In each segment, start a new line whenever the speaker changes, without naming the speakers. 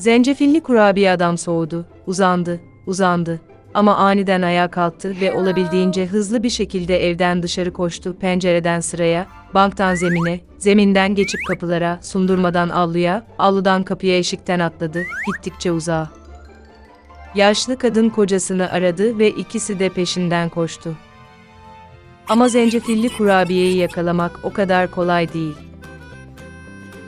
Zencefilli kurabiye adam soğudu, uzandı, uzandı. Ama aniden ayağa kalktı ve olabildiğince hızlı bir şekilde evden dışarı koştu, pencereden sıraya, banktan zemine, zeminden geçip kapılara, sundurmadan avluya, avludan kapıya eşikten atladı, gittikçe uzağa. Yaşlı kadın kocasını aradı ve ikisi de peşinden koştu. Ama zencefilli kurabiyeyi yakalamak o kadar kolay değil.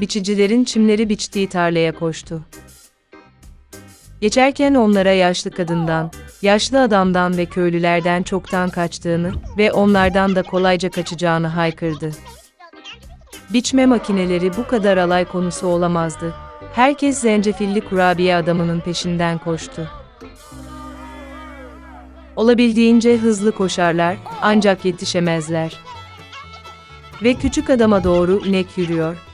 biçicilerin çimleri biçtiği tarlaya koştu. Geçerken onlara yaşlı kadından, yaşlı adamdan ve köylülerden çoktan kaçtığını ve onlardan da kolayca kaçacağını haykırdı. Biçme makineleri bu kadar alay konusu olamazdı. Herkes zencefilli kurabiye adamının peşinden koştu. Olabildiğince hızlı koşarlar, ancak yetişemezler. Ve küçük adama doğru inek yürüyor.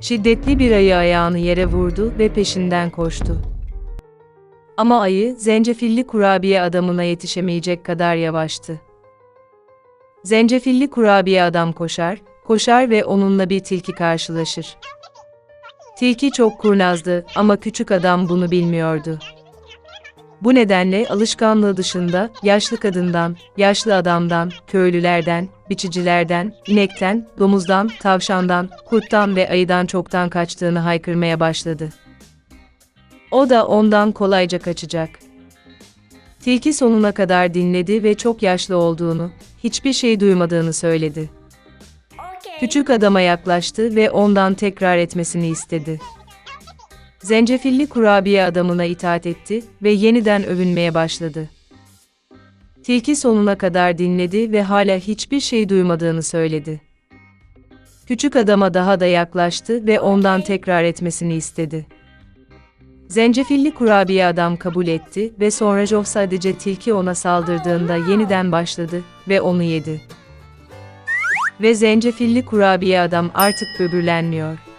Şiddetli bir ayı ayağını yere vurdu ve peşinden koştu. Ama ayı, zencefilli kurabiye adamına yetişemeyecek kadar yavaştı. Zencefilli kurabiye adam koşar, koşar ve onunla bir tilki karşılaşır. Tilki çok kurnazdı ama küçük adam bunu bilmiyordu. Bu nedenle alışkanlığı dışında yaşlı kadından, yaşlı adamdan, köylülerden, biçicilerden, inekten, domuzdan, tavşandan, kurttan ve ayıdan çoktan kaçtığını haykırmaya başladı. O da ondan kolayca kaçacak. Tilki sonuna kadar dinledi ve çok yaşlı olduğunu, hiçbir şey duymadığını söyledi. Küçük adama yaklaştı ve ondan tekrar etmesini istedi. Zencefilli kurabiye adamına itaat etti ve yeniden övünmeye başladı. Tilki sonuna kadar dinledi ve hala hiçbir şey duymadığını söyledi. Küçük adama daha da yaklaştı ve ondan tekrar etmesini istedi. Zencefilli kurabiye adam kabul etti ve sonra Joe sadece tilki ona saldırdığında yeniden başladı ve onu yedi. Ve zencefilli kurabiye adam artık böbürlenmiyor.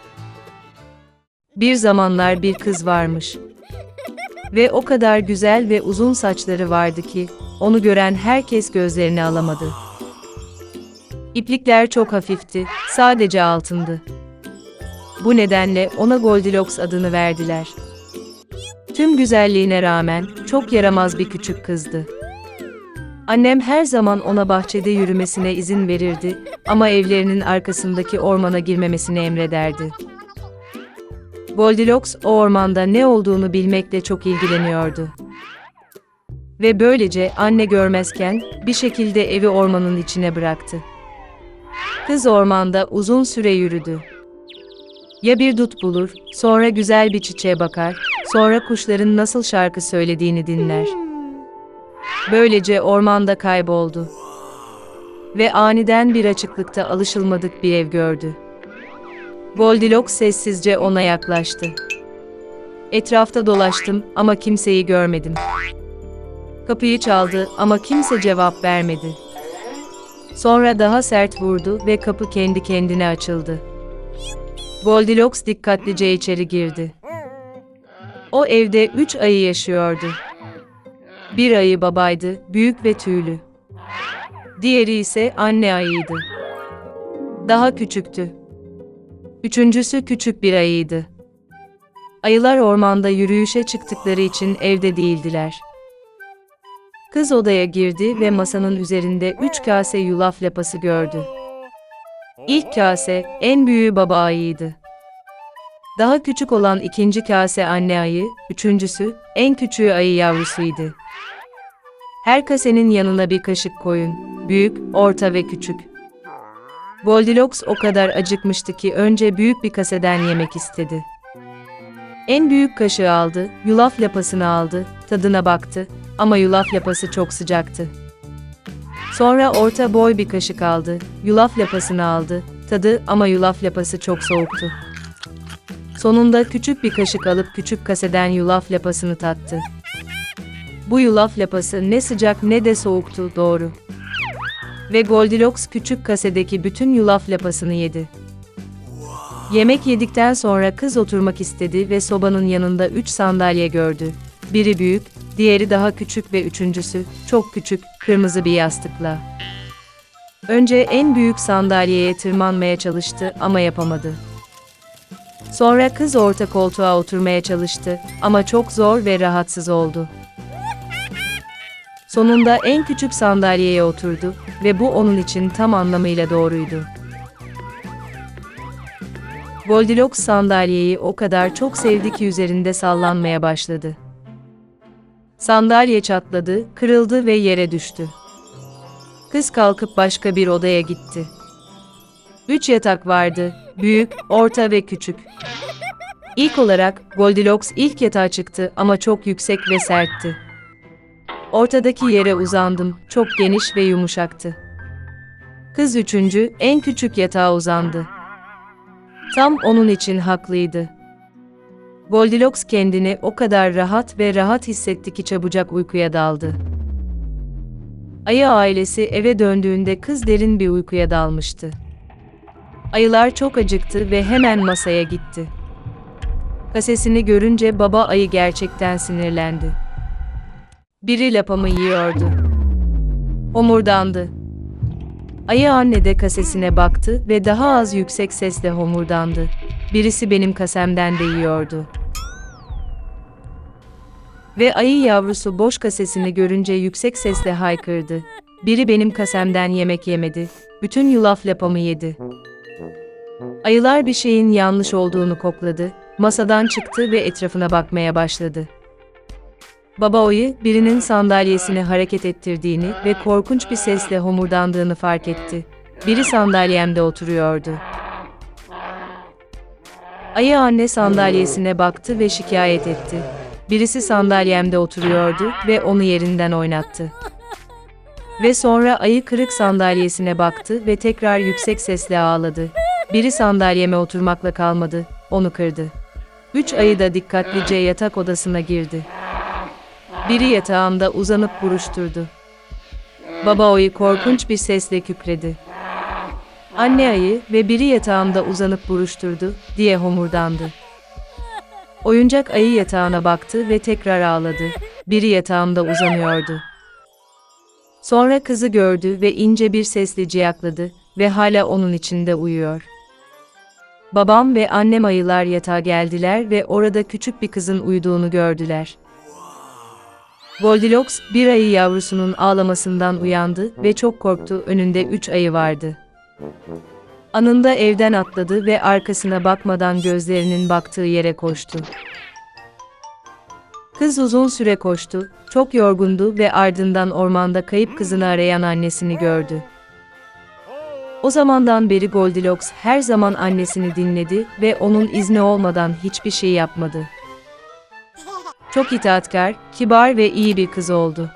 Bir zamanlar bir kız varmış. Ve o kadar güzel ve uzun saçları vardı ki, onu gören herkes gözlerini alamadı. İplikler çok hafifti, sadece altındı. Bu nedenle ona Goldilocks adını verdiler. Tüm güzelliğine rağmen çok yaramaz bir küçük kızdı. Annem her zaman ona bahçede yürümesine izin verirdi ama evlerinin arkasındaki ormana girmemesini emrederdi. Goldilocks o ormanda ne olduğunu bilmekle çok ilgileniyordu. Ve böylece anne görmezken bir şekilde evi ormanın içine bıraktı. Kız ormanda uzun süre yürüdü. Ya bir dut bulur, sonra güzel bir çiçeğe bakar, sonra kuşların nasıl şarkı söylediğini dinler. Böylece ormanda kayboldu. Ve aniden bir açıklıkta alışılmadık bir ev gördü. Goldilocks sessizce ona yaklaştı. Etrafta dolaştım ama kimseyi görmedim. Kapıyı çaldı ama kimse cevap vermedi. Sonra daha sert vurdu ve kapı kendi kendine açıldı. Goldilocks dikkatlice içeri girdi. O evde üç ayı yaşıyordu. Bir ayı babaydı, büyük ve tüylü. Diğeri ise anne ayıydı. Daha küçüktü. Üçüncüsü küçük bir ayıydı. Ayılar ormanda yürüyüşe çıktıkları için evde değildiler. Kız odaya girdi ve masanın üzerinde üç kase yulaf lapası gördü. İlk kase, en büyüğü baba ayıydı. Daha küçük olan ikinci kase anne ayı, üçüncüsü, en küçüğü ayı yavrusuydu. Her kasenin yanına bir kaşık koyun, büyük, orta ve küçük. Goldilocks o kadar acıkmıştı ki önce büyük bir kaseden yemek istedi. En büyük kaşığı aldı, yulaf lapasını aldı, tadına baktı ama yulaf lapası çok sıcaktı. Sonra orta boy bir kaşık aldı, yulaf lapasını aldı, tadı ama yulaf lapası çok soğuktu. Sonunda küçük bir kaşık alıp küçük kaseden yulaf lapasını tattı. Bu yulaf lapası ne sıcak ne de soğuktu, doğru. Ve Goldilocks küçük kasedeki bütün yulaf lapasını yedi. Yemek yedikten sonra kız oturmak istedi ve sobanın yanında üç sandalye gördü. Biri büyük, diğeri daha küçük ve üçüncüsü, çok küçük, kırmızı bir yastıkla. Önce en büyük sandalyeye tırmanmaya çalıştı ama yapamadı. Sonra kız orta koltuğa oturmaya çalıştı ama çok zor ve rahatsız oldu. Sonunda en küçük sandalyeye oturdu ve bu onun için tam anlamıyla doğruydu. Goldilocks sandalyeyi o kadar çok sevdi ki üzerinde sallanmaya başladı. Sandalye çatladı, kırıldı ve yere düştü. Kız kalkıp başka bir odaya gitti. Üç yatak vardı, büyük, orta ve küçük. İlk olarak Goldilocks ilk yatağa çıktı ama çok yüksek ve sertti. Ortadaki yere uzandım, çok geniş ve yumuşaktı. Kız üçüncü, en küçük yatağa uzandı. Tam onun için haklıydı. Goldilocks kendini o kadar rahat ve rahat hissetti ki çabucak uykuya daldı. Ayı ailesi eve döndüğünde kız derin bir uykuya dalmıştı. Ayılar çok acıktı ve hemen masaya gitti. Kasesini görünce baba ayı gerçekten sinirlendi. Biri lapamı yiyordu. Homurdandı. Ayı anne de kasesine baktı ve daha az yüksek sesle homurdandı. Birisi benim kasemden de yiyordu. Ve ayı yavrusu boş kasesini görünce yüksek sesle haykırdı. Biri benim kasemden yemek yemedi. Bütün yulaf lapamı yedi. Ayılar bir şeyin yanlış olduğunu kokladı, masadan çıktı ve etrafına bakmaya başladı. Baba ayı birinin sandalyesini hareket ettirdiğini ve korkunç bir sesle homurdandığını fark etti. Biri sandalyemde oturuyordu. Ayı anne sandalyesine baktı ve şikayet etti. Birisi sandalyemde oturuyordu ve onu yerinden oynattı. Ve sonra ayı kırık sandalyesine baktı ve tekrar yüksek sesle ağladı. Biri sandalyeme oturmakla kalmadı, onu kırdı. Üç ayı da dikkatlice yatak odasına girdi. Biri yatağımda uzanıp buruşturdu. Baba ayı korkunç bir sesle kükredi. Anne ayı ve biri yatağımda uzanıp buruşturdu diye homurdandı. Oyuncak ayı yatağına baktı ve tekrar ağladı. Biri yatağımda uzanıyordu. Sonra kızı gördü ve ince bir sesle ciyakladı ve hala onun içinde uyuyor. Babam ve annem ayılar yatağa geldiler ve orada küçük bir kızın uyuduğunu gördüler. Goldilocks bir ayı yavrusunun ağlamasından uyandı ve çok korktu önünde üç ayı vardı. Anında evden atladı ve arkasına bakmadan gözlerinin baktığı yere koştu. Kız uzun süre koştu, çok yorgundu ve ardından ormanda kayıp kızını arayan annesini gördü. O zamandan beri Goldilocks her zaman annesini dinledi ve onun izni olmadan hiçbir şey yapmadı. Çok itaatkar, kibar ve iyi bir kız oldu.